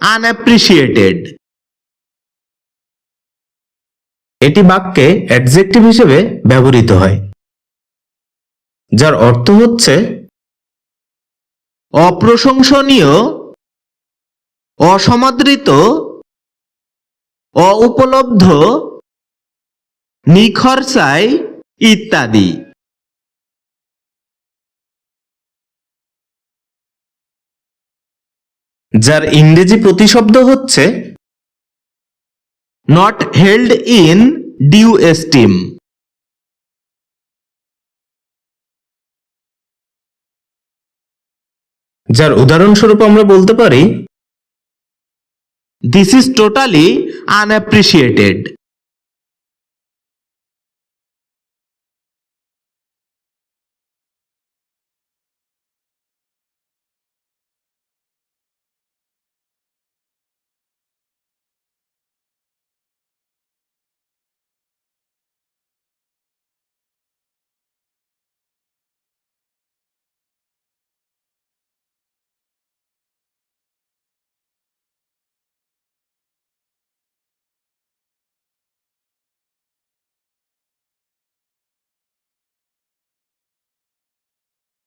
আনঅ্যাপ্রিসিয়েটেড এটি বাক্যে অ্যাডজেক্টিভ হিসেবে ব্যবহৃত হয়, যার অর্থ হচ্ছে অপ্রশংসনীয়, অসমাদৃত, অউপলব্ধ, নিখরচায় ইত্যাদি। যার ইংরেজি প্রতিশব্দ হচ্ছে not held in due esteem যার উদাহরণস্বরূপ আমরা বলতে পারি দিস ইজ টোটালি আনঅ্যাপ্রিসিয়েটেড